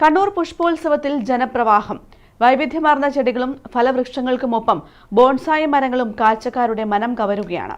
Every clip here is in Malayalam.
കണ്ണൂർ പുഷ്പോത്സവത്തിൽ ജനപ്രവാഹം. വൈവിധ്യമാർന്ന ചെടികളും ഫലവൃക്ഷങ്ങൾക്കുമൊപ്പം ബോൺസായി മരങ്ങളും കാഴ്ചക്കാരുടെ മനം കവരുകയാണ്.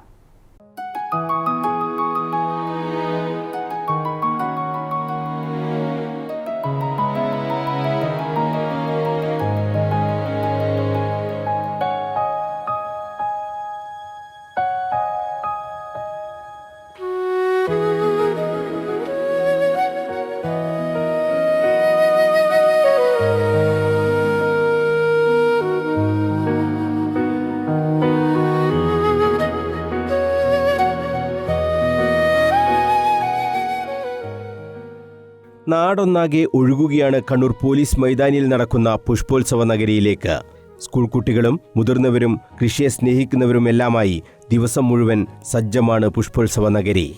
നാടൊന്നാകെ ഒഴുകുകയാണ് കണ്ണൂർ പോലീസ് മൈതാനിയിൽ നടക്കുന്ന പുഷ്പോത്സവ നഗരിയിലേക്ക്. സ്കൂൾ കുട്ടികളും മുതിർന്നവരും കൃഷിയെ സ്നേഹിക്കുന്നവരുമെല്ലാമായി ദിവസം മുഴുവൻ സജ്ജമാണ് പുഷ്പോത്സവ നഗരി.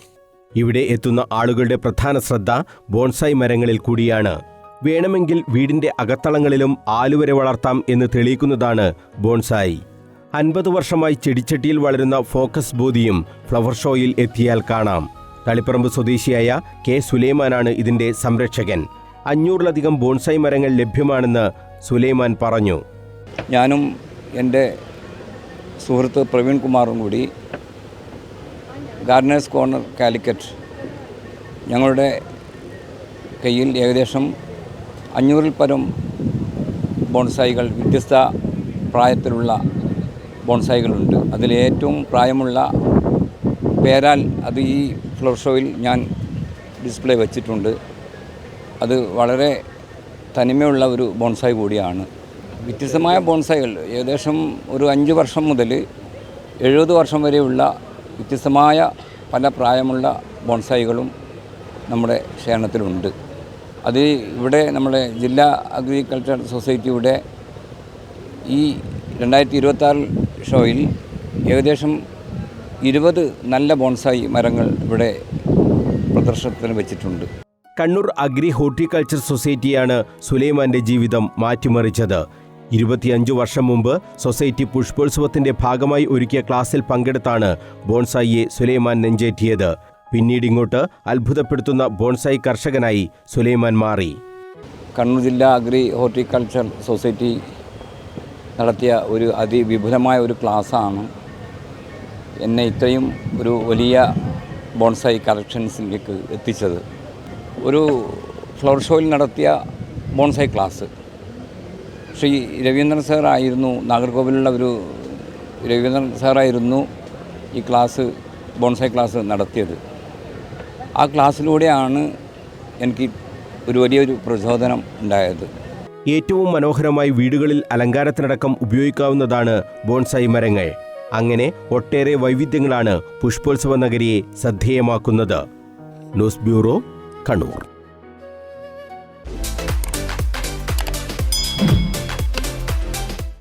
ഇവിടെ എത്തുന്ന ആളുകളുടെ പ്രധാന ശ്രദ്ധ ബോൺസായി മരങ്ങളിൽ കൂടിയാണ്. വേണമെങ്കിൽ വീടിന്റെ അകത്തളങ്ങളിലും ആലുവരെ വളർത്താം എന്ന് തെളിയിക്കുന്നതാണ് ബോൺസായി. അൻപത് വർഷമായി ചെടിച്ചട്ടിയിൽ വളരുന്ന ഫോക്കസ് ബോധിയും ഫ്ലവർ ഷോയിൽ എത്തിയാൽ കാണാം. തളിപ്പറമ്പ് സ്വദേശിയായ കെ സുലൈമാനാണ് ഇതിന്റെ സംരക്ഷകൻ. അഞ്ഞൂറിലധികം ബോൺസായി മരങ്ങൾ ലഭ്യമാണെന്ന് സുലൈമാൻ പറഞ്ഞു. ഞാനും എന്റെ സുഹൃത്ത് പ്രവീൺ കുമാറും കൂടി ഗാർഡനേഴ്സ് കോർണർ കാലിക്കറ്റ് ഞങ്ങളുടെ കയ്യിൽ ഏകദേശം അഞ്ഞൂറിൽ പരം ബോൺസായികൾ വ്യത്യസ്ത പ്രായത്തിലുള്ള ബോൺസായികളുണ്ട്. അതിൽ ഏറ്റവും പ്രായമുള്ള പേരാൽ അത് ഈ ഫ്ലവർ ഷോയിൽ ഞാൻ ഡിസ്പ്ലേ വെച്ചിട്ടുണ്ട്. അത് വളരെ തനിമയുള്ള ഒരു ബോൺസായി കൂടിയാണ് വ്യത്യസ്തമായ ബോൺസായികൾ ഏകദേശം ഒരു അഞ്ച് വർഷം മുതൽ എഴുപത് വർഷം വരെയുള്ള വ്യത്യസ്തമായ പല പ്രായമുള്ള ബോൺസായികളും നമ്മുടെ ശേഖരണത്തിലുണ്ട് അത് ഇവിടെ നമ്മുടെ ജില്ലാ അഗ്രികൾച്ചർ സൊസൈറ്റിയുടെ ഈ രണ്ടായിരത്തി ഇരുപത്താറ് ഷോയിൽ ഏകദേശം ഇരുപത് നല്ല ബോൺസായി മരങ്ങൾ ഇവിടെ പ്രദർശനത്തിന് വെച്ചിട്ടുണ്ട്. കണ്ണൂർ അഗ്രി ഹോർട്ടിക്കൾച്ചർ സൊസൈറ്റിയാണ് സുലൈമാന്റെ ജീവിതം മാറ്റിമറിച്ചത്. ഇരുപത്തിയഞ്ചു വർഷം മുമ്പ് സൊസൈറ്റി പുഷ്പോത്സവത്തിന്റെ ഭാഗമായി ഒരുക്കിയ ക്ലാസ്സിൽ പങ്കെടുത്താണ് ബോൺസായിയെ സുലൈമാൻ നെഞ്ചേറ്റിയത്. പിന്നീട് ഇങ്ങോട്ട് അത്ഭുതപ്പെടുത്തുന്ന ബോൺസായി കർഷകനായി സുലൈമാൻ മാറി. കണ്ണൂർ ജില്ലാ അഗ്രി ഹോർട്ടിക്കൾച്ചർ സൊസൈറ്റി നടത്തിയ ഒരു അതിവിപുലമായ ഒരു ക്ലാസ്സാണ് എന്നെ ഇത്രയും ഒരു വലിയ ബോൺസായി കളക്ഷൻസിലേക്ക് എത്തിച്ചത്. ഒരു ഫ്ലവർ ഷോയിൽ നടത്തിയ ബോൺസായി ക്ലാസ്. ശ്രീ രവീന്ദ്രൻ സാറായിരുന്നു നാഗർകോവിലുള്ള ഒരു രവീന്ദ്രൻ സാറായിരുന്നു ഈ ക്ലാസ് ബോൺസായി ക്ലാസ് നടത്തിയത്. ആ ക്ലാസ്സിലൂടെയാണ് എനിക്ക് ഒരു വലിയൊരു പ്രചോദനം ഉണ്ടായത്. ഏറ്റവും മനോഹരമായി വീടുകളിൽ അലങ്കാരത്തിനടക്കം ഉപയോഗിക്കാവുന്നതാണ് ബോൺസായി മരങ്ങൾ. അങ്ങനെ ഒട്ടേറെ വൈവിധ്യങ്ങളാണ് പുഷ്പോത്സവ നഗരിയെ ശ്രദ്ധേയമാക്കുന്നത്. News bureau Kannur.